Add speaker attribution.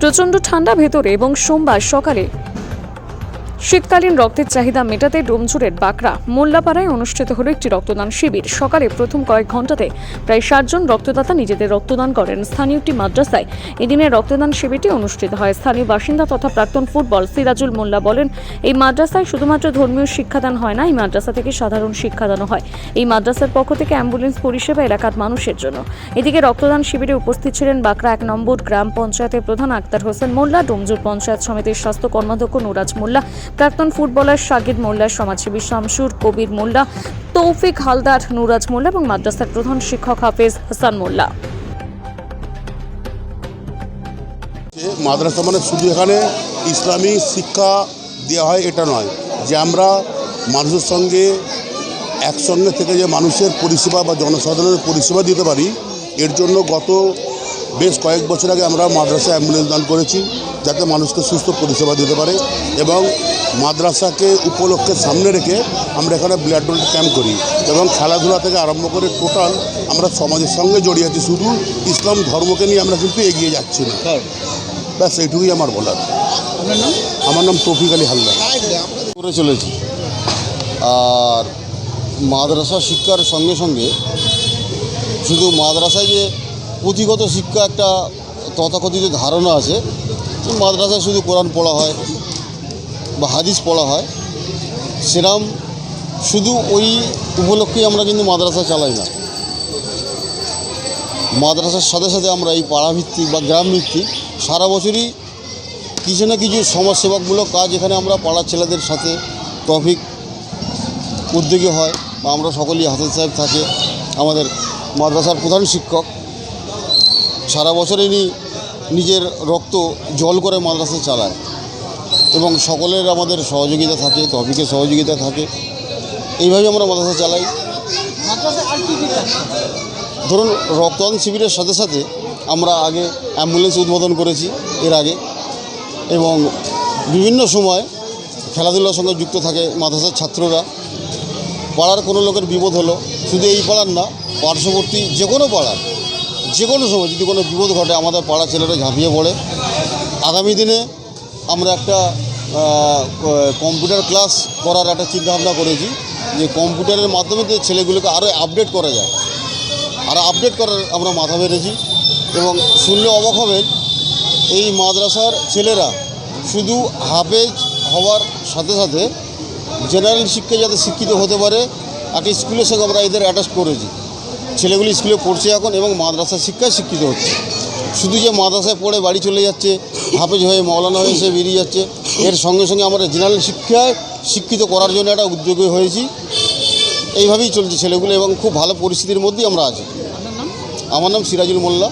Speaker 1: প্রচণ্ড ঠান্ডা ভেতরে এবং সোমবার সকালে শীতকালীন রক্তের চাহিদা মেটাতে ডোমজুরের বাঁকড়া মোল্লাপাড়ায় অনুষ্ঠিত হলো একটি রক্তদান শিবির। সকালে প্রথম কয়েক ঘন্টাতে প্রায় ষাটজন রক্তদাতা নিজেদের রক্তদান করেন। স্থানীয় একটি মাদ্রাসায় এদিনের রক্তদান শিবিরটি অনুষ্ঠিত হয়। স্থানীয় বাসিন্দা তথা প্রাক্তন ফুটবল সিরাজুল মোল্লা বলেন, এই মাদ্রাসায় শুধুমাত্র ধর্মীয় শিক্ষাদান হয় না, এই মাদ্রাসা থেকে সাধারণ শিক্ষাদানও হয়। এই মাদ্রাসার পক্ষ থেকে অ্যাম্বুলেন্স পরিষেবা এলাকার মানুষের জন্য। এদিকে রক্তদান শিবিরে উপস্থিত ছিলেন বাঁকড়া এক নম্বর গ্রাম পঞ্চায়েতের প্রধান আক্তার হোসেন মোল্লা ডোমজুর পঞ্চায়েত সমিতির স্বাস্থ্য কর্মাধ্যক্ষ নুরাজ মোল্লা প্রাক্তন ফুটবলার সাকিব মোল্লা, সমাজসেবী শামসুর কবির মোল্লা, তৌফিক হালদার নুরাজ মোল্লা এবং মাদ্রাসার প্রধান শিক্ষক হাফেজ হাসান মোল্লা।
Speaker 2: মাদ্রাসা মানে শুধু এখানে ইসলামী শিক্ষা দেওয়া হয়, এটা নয়। যে আমরা মানুষের সঙ্গে একসঙ্গে থেকে যে মানুষের পরিষেবা বা জনসাধারণের পরিষেবা দিতে পারি, এর জন্য গত বেশ কয়েক বছর আগে আমরা মাদ্রাসা অ্যাম্বুলেন্স দান করেছি যাতে মানুষকে সুস্থ পরিষেবা দিতে পারে এবং মাদ্রাসাকে উপলক্ষে সামনে রেখে আমরা এখানে ব্লাড ডোনেট ক্যাম্প করি এবং খেলাধুলা থেকে আরম্ভ করে টোটাল আমরা সমাজের সঙ্গে জড়িয়ে আছি শুধু ইসলাম ধর্মকে নিয়ে আমরা কিন্তু এগিয়ে যাচ্ছি না। ব্যাস এইটুকুই আমার বলার। আমার নাম তৌফিক আলী হালদার।
Speaker 3: করে চলেছি। আর মাদ্রাসা শিক্ষার সঙ্গে সঙ্গে শুধু মাদ্রাসায় যে পুঁথিগত শিক্ষা একটা তথাকথিত ধারণা আছে। মাদ্রাসায় শুধু কোরআন পড়া হয় বা হাদিস পড়া হয়, সেরাম শুধু ওই উপলক্ষেই আমরা কিন্তু মাদ্রাসা চালাই না। মাদ্রাসার সাথে সাথে আমরা এই পাড়াভিত্তিক বা গ্রাম ভিত্তিক সারা বছরই কিছু না কিছু সমাজসেবামূলক কাজ এখানে আমরা পাড়ার ছেলেদের সাথে টপিক উদ্যোগী হয় বা আমরা সকলেই হাসান সাহেব থাকে, আমাদের মাদ্রাসার প্রধান শিক্ষক। সারা বছর ইনি নিজের রক্ত জল করে মাদ্রাসা চালায়। এবং সকলের আমাদের সহযোগিতা থাকে তহবিকের সহযোগিতা থাকে। এইভাবে আমরা মাদ্রাসা চালাই। ধরুন, রক্তদান শিবিরের সাথে সাথে আমরা আগে অ্যাম্বুলেন্স উদ্বোধন করেছি এর আগে। এবং বিভিন্ন সময় খেলাধুলার সঙ্গে যুক্ত থাকে মাদ্রাসার ছাত্ররা। পাড়ার কোনো লোকের বিপদ হলো, শুধু এই পাড়ার না, পার্শ্ববর্তী যে কোনো পাড়ার। যে কোনো সময় যদি কোনো বিপদ ঘটে, আমাদের পাড়া ছেলেরা ঝাঁপিয়ে পড়ে। আগামী দিনে আমরা একটা কম্পিউটার ক্লাস করার একটা চিন্তাভাবনা করেছি যে কম্পিউটারের মাধ্যমে যে ছেলেগুলোকে আরও আপডেট করা যায়। আর আপডেট করার আমরা মাথা পেরেছি এবং শুনলে অবাক হবেন, এই মাদ্রাসার ছেলেরা শুধু হাফেজ হওয়ার সাথে সাথে জেনারেল শিক্ষায় যাতে শিক্ষিত হতে পারে, একটা স্কুলের সঙ্গে আমরা এদের অ্যাটাচ করেছি। ছেলেগুলি স্কুলে পড়ছে এখন এবং মাদ্রাসা শিক্ষায় শিক্ষিত হচ্ছে। শুধু যে মাদ্রাসায় পড়ে বাড়ি চলে যাচ্ছে হাফেজ হয়ে মৌলানা হয়ে সে বেরিয়ে যাচ্ছে এর সঙ্গে সঙ্গে আমরা জেনারেল শিক্ষায় শিক্ষিত করার জন্য একটা উদ্যোগী হয়েছি। এইভাবেই চলছে ছেলেগুলো এবং খুব ভালো পরিস্থিতির মধ্যেই আমরা আছি। আমার নাম সিরাজুল মোল্লা।